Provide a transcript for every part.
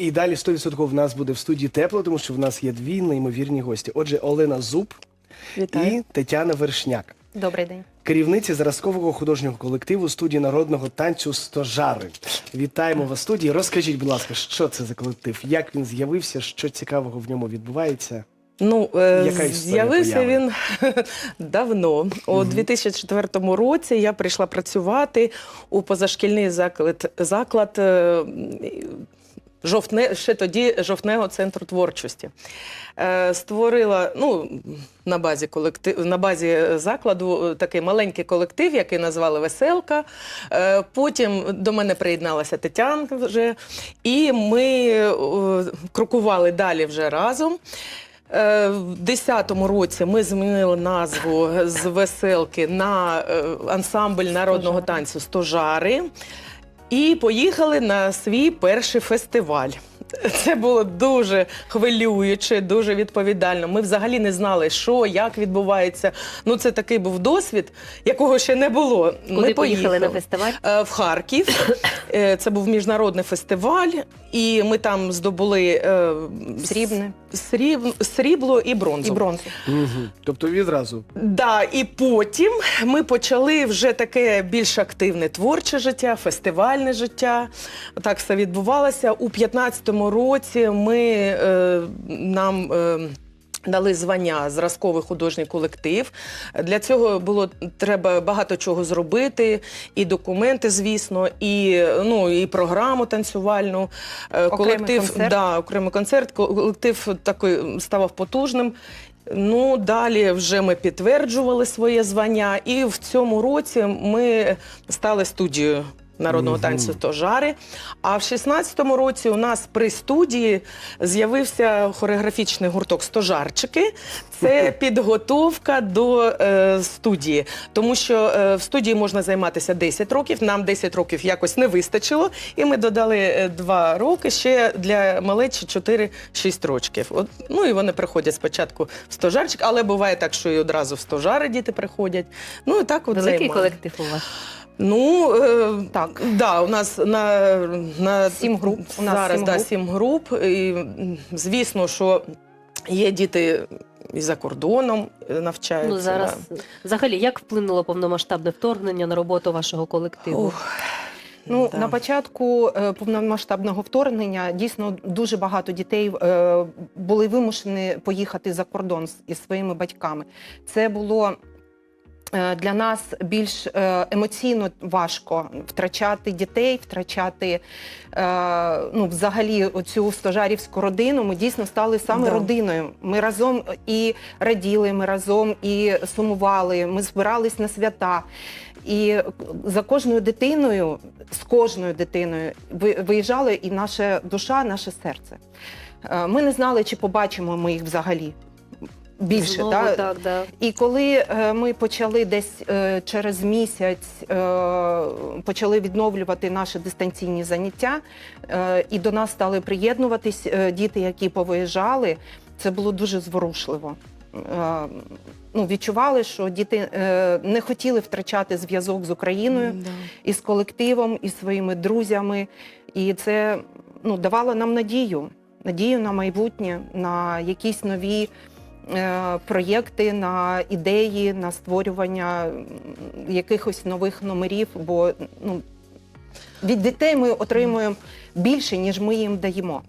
І далі 100% в нас буде в студії тепло, тому що в нас є дві неймовірні гості. Отже, Олена Зуб Вітаю. і Тетяна Вершняк. Добрий день. Керівниці зразкового художнього колективу студії народного танцю Стожари. Вітаємо вас в студії. Розкажіть, будь ласка, що це за колектив? Як він з'явився? Що цікавого в ньому відбувається? Ну, е, Яка історія з'явився появи? він давно. У 2004 році я прийшла працювати у позашкільний заклад, заклад е, жовтне, ще тоді жовтнего центру творчості. Е, Створила ну, на базі колектив, на базі закладу е, такий маленький колектив, який назвали Веселка. Е, Потім до мене приєдналася Тетянка вже, і ми е, крокували далі вже разом. Е, В 10-му році ми змінили назву з веселки на е, ансамбль народного танцю Стожари і поїхали на свій перший фестиваль. Це було дуже хвилююче, дуже відповідально. Ми взагалі не знали, що, як відбувається. Ну, це такий був досвід, якого ще не було. Куди ми поїхали на фестиваль? Е, в Харків. Е, Це був міжнародний фестиваль, і ми там здобули е, Срібне. сріб- срібло і бронзу. І бронзу. Угу. Тобто відразу. Да, і потім ми почали вже таке більш активне творче життя, фестивальне життя. Так все відбувалося. У 15-му році ми е, нам. Е, Дали звання зразковий художній колектив. Для цього було треба багато чого зробити, і документи, звісно, і ну і програму танцювальну. Е, Окремий колектив, концерт. да, окремий концерт. Колектив такий ставав потужним. Ну, далі вже ми підтверджували своє звання, і в цьому році ми стали студією народного Мгм. танцю Стожари. А в 16-му році у нас при студії з'явився хореографічний гурток Стожарчики. Це підготовка до е, студії, тому що е, в студії можна займатися 10 років. Нам 10 років якось не вистачило, і ми додали 2 роки ще для малечі 4-6 років. От, ну і вони приходять спочатку в стожарчик, але буває так, що і одразу в стожари діти приходять. Ну і так от Великий займаємо. колектив у вас. Ну е, Так. да, у нас на, на Сім груп. У нас зараз сім да, груп. сім груп. І, звісно, що є діти і за кордоном е, навчаються. Ну зараз взагалі як вплинуло повномасштабне вторгнення на роботу вашого колективу? Ух, Ну, да. на початку е, повномасштабного вторгнення дійсно дуже багато дітей е, були вимушені поїхати за кордон з- із своїми батьками. Це було для нас більш е, емоційно важко втрачати дітей, втрачати е, ну, взагалі оцю стожарівську родину. Ми дійсно стали саме Да. родиною. Ми разом і раділи, ми разом і сумували, ми збирались на свята. І за кожною дитиною, з кожною дитиною ви- виїжджала і наша душа, наше серце. Е, Ми не знали, чи побачимо ми їх взагалі більше. Знову, да? так, да. І коли е, ми почали десь е, через місяць е, почали відновлювати наші дистанційні заняття, е, і до нас стали приєднуватись е, діти, які повиїжджали, це було дуже зворушливо. Е, ну, відчували, що діти е, не хотіли втрачати зв'язок з Україною Да. із колективом, із своїми друзями. І це ну, давало нам надію, надію на майбутнє, на якісь нові проєкти, на ідеї, на створювання якихось нових номерів. Бо ну, від дітей ми отримуємо більше, ніж ми їм даємо.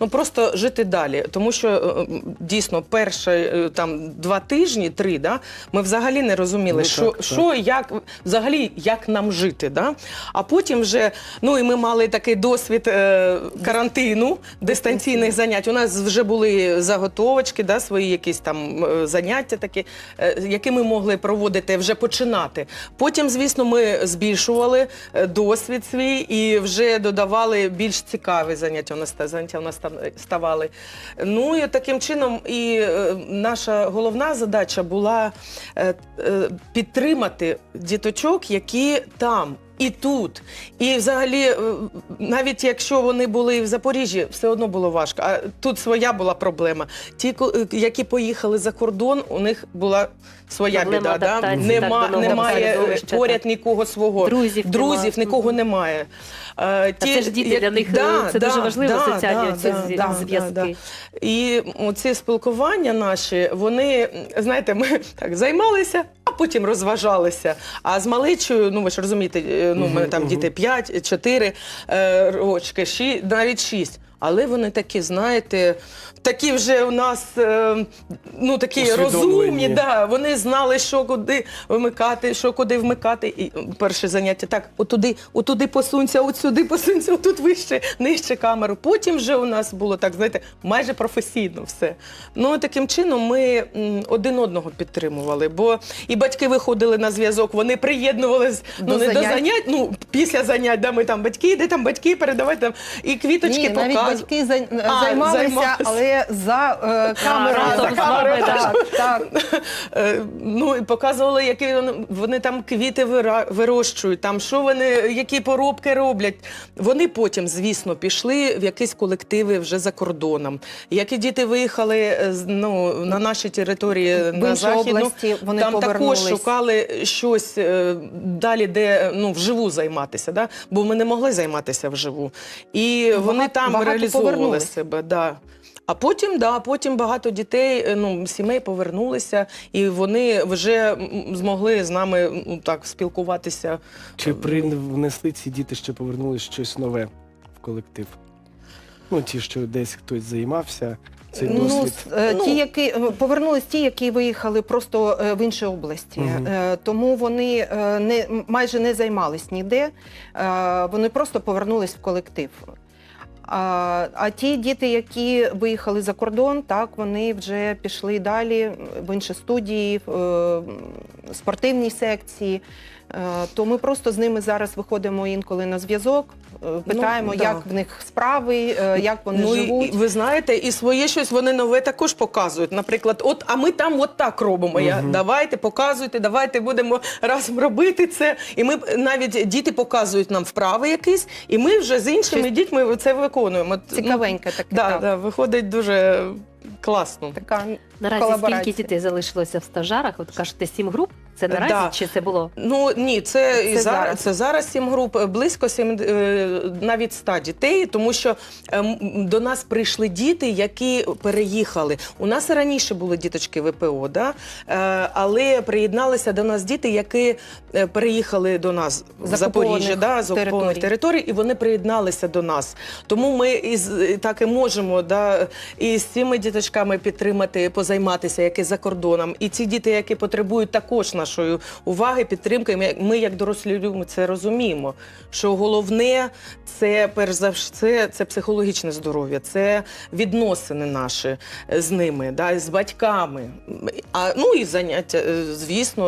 Ну просто жити далі, тому що е, дійсно перші е, там два тижні, три, да, ми взагалі не розуміли, Ну, що, так, так. що як взагалі як нам жити. Да? А потім вже ну і ми мали такий досвід е, карантину, дистанційних занять. У нас вже були заготовочки, да, свої якісь там е, заняття, такі, е, які ми могли проводити, вже починати. Потім, звісно, ми збільшували досвід свій і вже додавали більш цікаві заняття. У нас та- заняття у нас там е, ставали. Ну і таким чином, і е, наша головна задача була е, підтримати діточок, які там. І тут, і взагалі, навіть якщо вони були в Запоріжжі, все одно було важко. А тут своя була проблема. Ті, які поїхали за кордон, у них була своя Проблема біда. Да? так, Нема, немає поряд нікого свого Друзів друзів нема. нікого немає. Е, Та це ж діти, для них, це дуже важливо, соціальні ці Да, зв'язки. І ці спілкування наші, вони, знаєте, ми так займалися, а потім розважалися. А з малечою, ну ви ж розумієте, е, ну, у мене там діти 5, 4 е, рочки, 6, навіть 6. Але вони такі, знаєте, такі вже у нас е, ну такі розумні, да, вони знали, що куди вмикати, що куди вмикати. І перше заняття так, отуди, отуди посунься, от сюди посунься, отут вище, нижче камеру. Потім вже у нас було так, знаєте, майже професійно все. Ну таким чином ми один одного підтримували, бо і батьки виходили на зв'язок, вони приєднувались ну, не до занять. занять, ну після занять, да, ми там батьки, де там батьки, передавайте там і квіточки Ні, навіть батьки зай- А, займалися, займалися. Але за е, камерою. За з камерою, так. так, так. Е, Ну і показували, які вони, вони там квіти вира- вирощують, там що вони, які поробки роблять. Вони потім, звісно, пішли в якісь колективи вже за кордоном. Які діти виїхали е, з- ну, на нашій території В на інші західну, області вони там також повернулись. шукали щось е, далі, де ну вживу займатися, да? бо ми не могли займатися вживу. І вони там багато реалізовували повернулись. себе. Да. А потім, да, потім багато дітей, е, ну, сімей повернулися, і вони вже змогли з нами ну, так спілкуватися. Чи привнесли ці діти, що повернулись щось нове в колектив? Ну, ті, що десь хтось займався, цей Ну, досвід. е, Ну. ті, які е, повернулись ті, які виїхали просто в інші області. Е, Тому вони не майже не займались ніде. Вони просто повернулись в колектив. А, а ті діти, які виїхали за кордон, так вони вже пішли далі в інші студії, в спортивній спортивні секції. Е, То ми просто з ними зараз виходимо інколи на зв'язок, е, питаємо, Ну, да. як в них справи, е, як вони ну, живуть. І, ви знаєте, і своє щось вони нове також показують. Наприклад, от, а ми там от так робимо. Я, давайте, показуйте, давайте будемо разом робити це. І ми навіть діти показують нам вправи якісь, і ми вже з іншими Щось дітьми це виконуємо. Ну, Цікавеньке таке. Да, так. да, виходить дуже класно. Така Наразі скільки дітей залишилося в стажарах? От кажете, сім груп? Це наразі Да. чи це було? Ну ні, це, Це і зараз. зараз. Це зараз сім груп, е, близько сім е, навіть ста дітей, тому що до нас прийшли діти, які переїхали. У нас раніше були діточки ВПО, да? е, але приєдналися до нас діти, які е, переїхали до нас в Запоріжжя, да, з окупованих територій. і вони приєдналися до нас. Тому ми із так і можемо да, і з цими діточками підтримати, позайматися, які за кордоном. І ці діти, які потребують також нашої уваги, підтримки. Ми, як дорослі люди, це розуміємо. Що головне це перш за все це психологічне здоров'я, це відносини наші з ними, да, з батьками. А ну і заняття, е, звісно,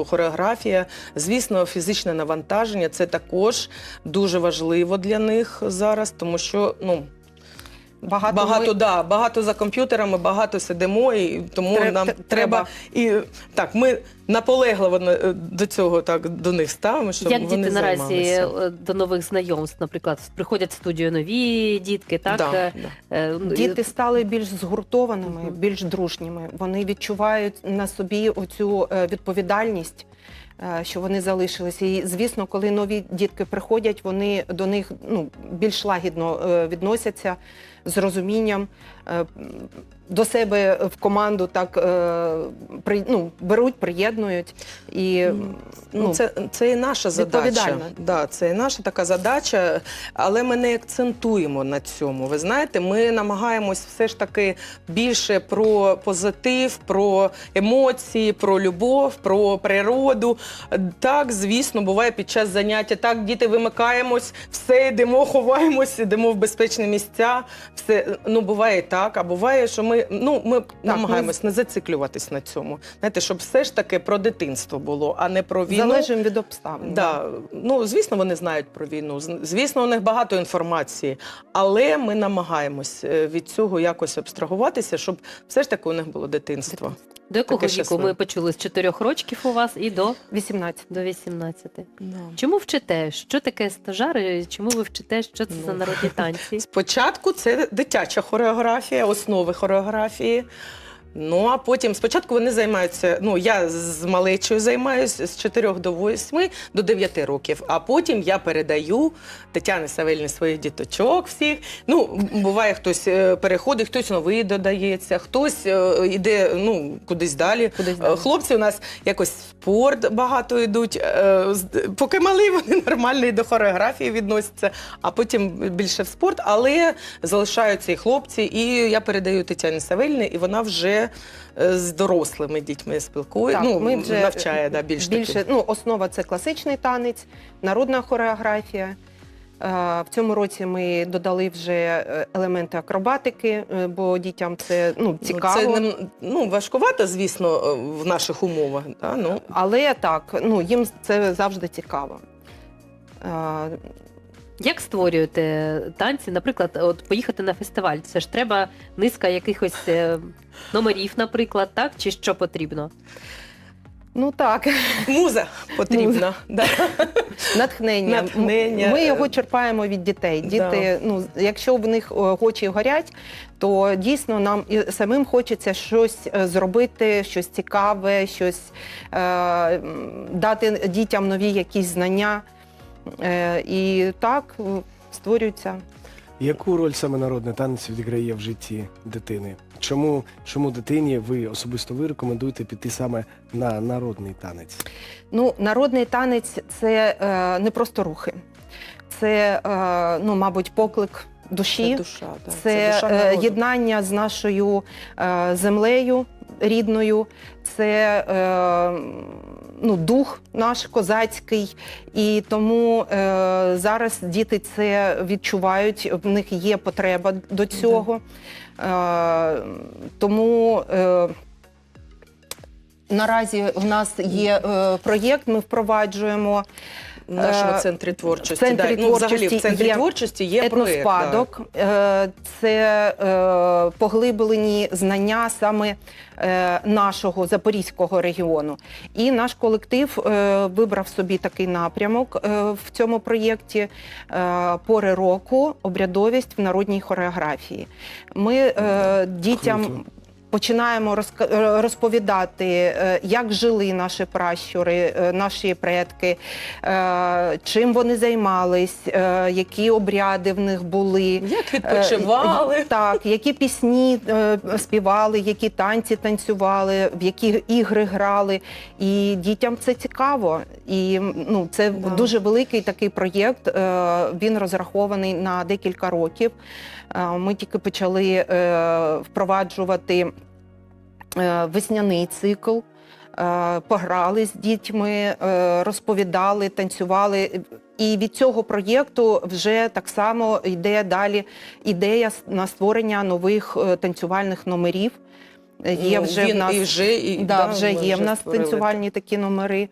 е, хореографія, звісно, фізичне навантаження це також дуже важливо для них зараз, тому що ну. Багато, Багато, ми- да, багато за комп'ютерами, багато сидимо, і тому Тре- нам треба. треба. І так, ми наполегливо на- до цього так до них ставимо, щоб Як вони діти наразі займалися. е, до нових знайомств, наприклад, приходять в студію нові дітки, так? Да, Е, да. е, ну, Діти стали більш згуртованими, більш дружніми. Вони відчувають на собі оцю е, відповідальність, е, що вони залишилися. І звісно, коли нові дітки приходять, вони до них ну, більш лагідно е, відносяться з розумінням. Е, До себе в команду так е, при, ну, беруть, приєднують і Ну, це, це і наша задача. Да, це і наша така задача, але ми не акцентуємо на цьому. Ви знаєте, ми намагаємось все ж таки більше про позитив, про емоції, про любов, про природу. Так, звісно, буває під час заняття. Так, діти вимикаємось, все йдемо, ховаємось, йдемо в безпечні місця. Все ну буває так, а буває, що ми ну ми намагаємось не зациклюватись на цьому. Знаєте, щоб все ж таки про дитинство було, а не про війну. залежимо від обставин. Да. Ну, звісно, вони знають про війну. Звісно, у них багато інформації, але ми намагаємось е, від цього якось абстрагуватися, щоб все ж таки у них було дитинство. До якого віку ми почули з 4 рочків у вас і до, 18. до 18? Чому вчите? Що таке стажари? Чому ви вчите? Що це за Ну. народні танці? Спочатку це дитяча хореографія, основи хореографії. Ну а потім спочатку вони займаються. Ну я з малечою займаюся з 4 до 8 до 9 років. А потім я передаю Тетяні Савельні своїх діточок всіх. Ну буває, хтось е, переходить, хтось новий додається, хтось е, іде ну кудись далі. Кудись Е, далі. Хлопці у нас якось спорт багато йдуть. Поки малі, вони нормально і до хореографії відносяться, а потім більше в спорт. Але залишаються і хлопці, і я передаю Тетяні Савельні, і вона вже е, з дорослими дітьми спілкує. Так, ну, ми вже навчає да, більш більше таки. ну, основа це класичний танець, народна хореографія. В цьому році ми додали вже е, елементи акробатики, е, бо дітям це ну, цікаво. Це не, ну, важкувато, звісно, в наших умовах. Да? Ну, Але так, ну, їм це завжди цікаво. Як створюєте танці? Наприклад, от поїхати на фестиваль, це ж треба низка якихось е, номерів, наприклад, так? Чи що потрібно? Ну так, муза потрібна. Да. натхнення. Натхнення. Ми його черпаємо від дітей. Діти, ну, якщо в них е, очі горять, то дійсно нам і самим хочеться щось е, зробити, щось цікаве, щось е, дати дітям нові якісь знання. Е, і так створюються. Яку роль саме народний танець відіграє в житті дитини? Чому, чому дитині ви особисто ви рекомендуєте піти саме на народний танець? Ну, народний танець це е, не просто рухи, це, е, ну, мабуть, поклик душі. Це душа. Да. Це, душа е, єднання з нашою е, землею рідною, це е, ну, дух наш козацький. І тому е, зараз діти це відчувають, в них є потреба до цього. Е, тому е, наразі в нас є е, проєкт, ми впроваджуємо. В нашому Е, центрі творчості. в центрі да. ну, взагалі, в центрі є творчості є проєкт. Да. Е, Це е, поглиблені знання саме е, нашого запорізького регіону. І наш колектив е, вибрав собі такий напрямок е, в цьому проєкті е, пори року обрядовість в народній хореографії. Ми е, дітям. Починаємо е, розповідати, е, як жили наші пращури, е, наші предки, чим вони займались, які обряди в них були. Як відпочивали. Так, які пісні співали, які танці танцювали, в які ігри грали. І дітям це цікаво. І ну, це Да. дуже великий такий проєкт. Він розрахований на декілька років. Ми тільки почали впроваджувати весняний цикл. Е, Пограли з дітьми, е, розповідали, танцювали. І від цього проєкту вже так само йде далі ідея на створення нових е, танцювальних номерів. Е, Є Ну, вже він в нас і вже, і, да, да, вже є є в нас створили. танцювальні такі номери.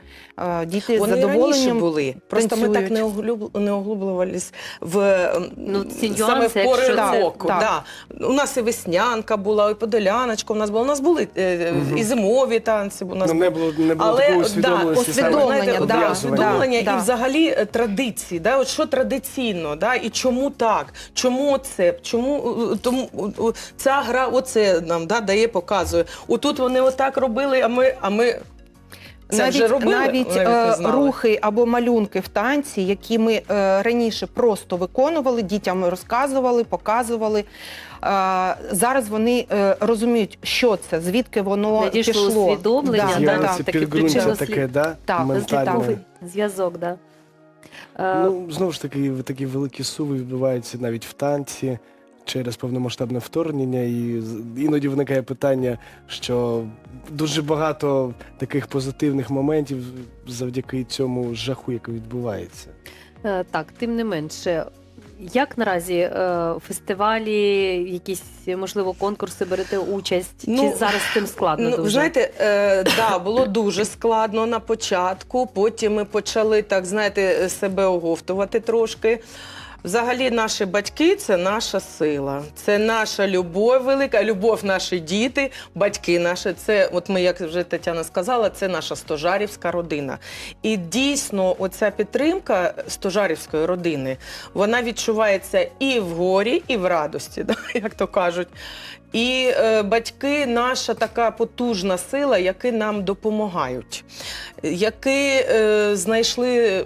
Діти Вони раніше задоволенням були. Просто ми так не, оглюб... не оглублювались в ем, Ну, ці саме в пори це- року. так. Да. У нас і веснянка була, і подоляночка у нас була. У нас були е, Мгм. і зимові танці. У нас Ну, не було, не було Але да, усвідомленості усвідомлення, да, да, усвідомлення да. і взагалі е, традиції. Да? От що традиційно, да? і чому так? Чому це? Чому тому ця гра оце нам да, дає, показує. Отут вони отак робили, а ми, а ми це навіть, вже робили. навіть, Навіть е, рухи або малюнки в танці, які ми е, раніше просто виконували, дітям розказували, показували. Е, зараз вони е, розуміють, що це, звідки воно Надійшло пішло. усвідомлення, Да, да, З'явиться таке підґрунтя таке, да? Так, ментальне. так. Зв'язок, да. Ну, знову ж таки, такі великі суви відбуваються навіть в танці через повномасштабне вторгнення. І іноді виникає питання, що дуже багато таких позитивних моментів завдяки цьому жаху, який відбувається. Е, Так, тим не менше, як наразі е, фестивалі, якісь можливо конкурси берете участь? Ну, Чи зараз з цим складно Ну, дуже? знаєте, е, да, було дуже складно на початку. Потім ми почали так, знаєте, себе оговтувати трошки. Взагалі, наші батьки це наша сила, це наша любов велика, любов наші діти, батьки наші. Це, от ми, як вже Тетяна сказала, це наша стожарівська родина. І дійсно, оця підтримка стожарівської родини, вона відчувається і в горі, і в радості, да, як то кажуть. І е, батьки наша така потужна сила, які нам допомагають, які е, знайшли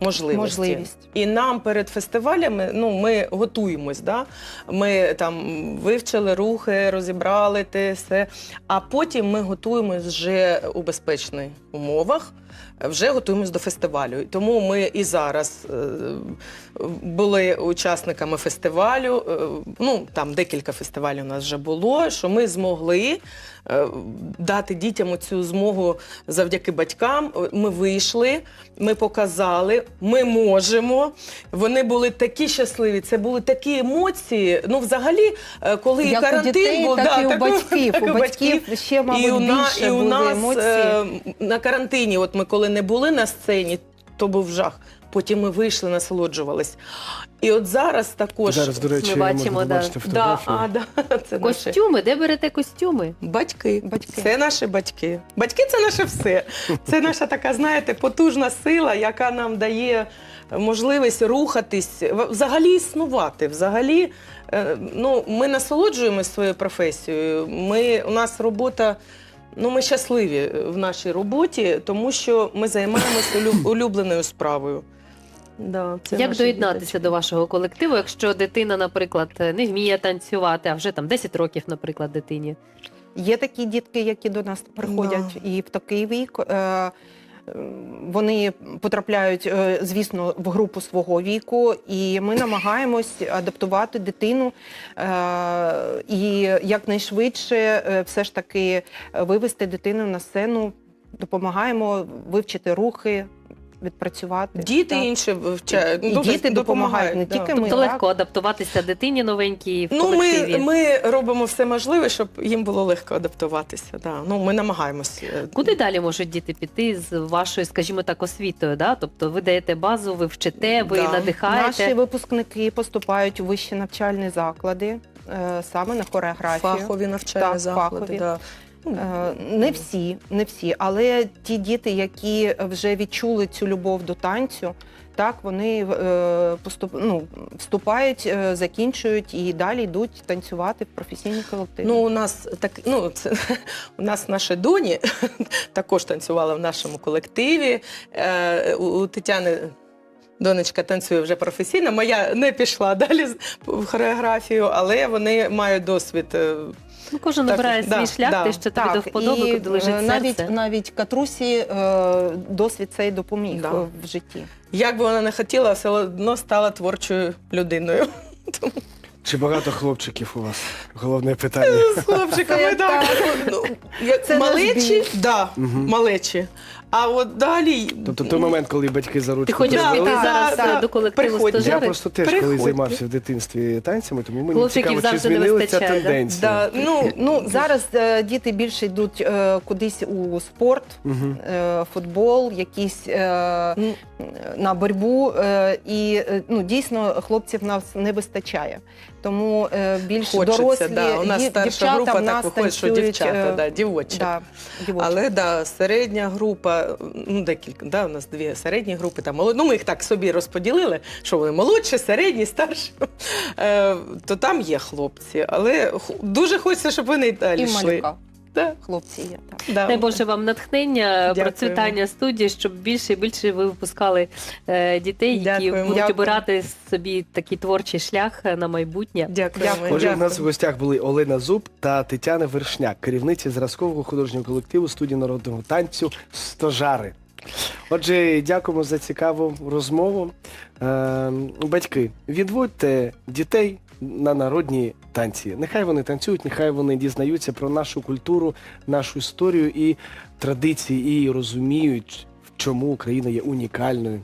можливості. Можливість. І нам перед фестивалями ну, ми готуємось. Да? Ми там вивчили рухи, розібрали те все. А потім ми готуємось вже у безпечних умовах, вже готуємось до фестивалю. Тому ми і зараз е, були учасниками фестивалю. е, Ну, там декілька фестивалів у нас вже було, що ми змогли дати дітям цю змогу завдяки батькам. Ми вийшли, ми показали, ми можемо. Вони були такі щасливі, це були такі емоції. Ну, взагалі, е, коли Як у карантин дітей, був, так да, і у так батьків. так У батьків ще, мабуть, і у, більше і у були нас емоції. е, на карантині, от ми коли не були на сцені, то був жах. Потім ми вийшли, насолоджувались. І от зараз також Зараз, до речі, Ми бачимо, можна да. побачити да, фотографію. а, да, це наші Костюми, де берете костюми? батьки. Батьки. Це наші батьки. Батьки це наше все. Це наша така, знаєте, потужна сила, яка нам дає можливість рухатись, в- взагалі існувати. Взагалі, е, ну, ми насолоджуємося своєю професією. Ми, у нас робота. Ну, ми щасливі в нашій роботі, тому що ми займаємося улю- улюбленою справою. Да, це Як доєднатися діточки. до вашого колективу, якщо дитина, наприклад, не вміє танцювати, а вже там 10 років, наприклад, дитині? Є такі дітки, які до нас приходять і в такий вік. е, е, Вони потрапляють, е, звісно, в групу свого віку, і ми намагаємось адаптувати дитину е, і якнайшвидше е, все ж таки вивести дитину на сцену, допомагаємо вивчити рухи, відпрацювати. Діти Так. інші вивчають. І ну, діти допомагають, не да. тільки ми. Тобто так. адаптуватися дитині новенькій в Ну, ми, колективі. ми робимо все можливе, щоб їм було легко адаптуватися. Да. Ну, ми намагаємося. Куди далі можуть діти піти з вашою, скажімо так, освітою? Да? Тобто ви даєте базу, ви вчите, ви Да. надихаєте. Наші випускники поступають у вищі навчальні заклади е, саме на хореографію. Фахові навчальні Так, заклади. фахові. Да. Е, Не всі, не всі, але ті діти, які вже відчули цю любов до танцю, так вони е, поступ, ну, вступають, е, закінчують і далі йдуть танцювати в професійні колективи. Ну, у нас так, ну, це, у нас наші доні також танцювали в нашому колективі. Е, у, Тетяни донечка танцює вже професійно. Моя не пішла далі в хореографію, але вони мають досвід. Е, Ну, кожен Так, обирає да, свій шлях, да. те, що тобі до вподоби, і куди лежить навіть серце. навіть навіть Катрусі е, досвід цей допоміг Да. е, в житті. Як би вона не хотіла, все одно стала творчою людиною. Чи багато хлопчиків у вас? Головне питання. З хлопчиками, так. Ну, як Це наш малечі, біль. да, малечі. А от далі. Тобто той момент, коли батьки за ручку Ти хочеш Да, піти да, зараз да. е, до колективу Приходь. Я стажерів? просто теж коли Приходьте. займався в дитинстві танцями, тому мені Хлопчиків цікаво, чи завжди не змінилася вистачає, да? тенденція. Да, ну, Ну зараз е, діти більше йдуть е, кудись у спорт, Мгм. е, футбол, якісь е, ну, на боротьбу. Е, і е, ну дійсно хлопців нас не вистачає. Тому е, більш хочеться, дорослі да. У нас старша дівчата група в так нас виходить, що танцюють, дівчата, е, да, дівочі. Да, дівочі. Але да, середня група, ну декілька, да, у нас дві середні групи, там, молод- ну ми їх так собі розподілили, що вони молодші, середні, старші, е, то там є хлопці. Але дуже хочеться, щоб вони далі і йшли. малюка. Да, Хлопці є. Так. да. Дай Боже вам натхнення, Дякую. процвітання студії, щоб більше і більше ви випускали е, дітей, які Дякуємо. будуть Дякую. обирати собі такий творчий шлях е, на майбутнє. Дякуємо. Дякую. Отже, дякую. нас в гостях були Олена Зуб та Тетяна Вершняк, керівниці зразкового художнього колективу студії народного танцю Стожари. Отже, дякуємо за цікаву розмову. Е, батьки, відводьте дітей на народні танці. Нехай вони танцюють, нехай вони дізнаються про нашу культуру, нашу історію і традиції, і розуміють, в чому Україна є унікальною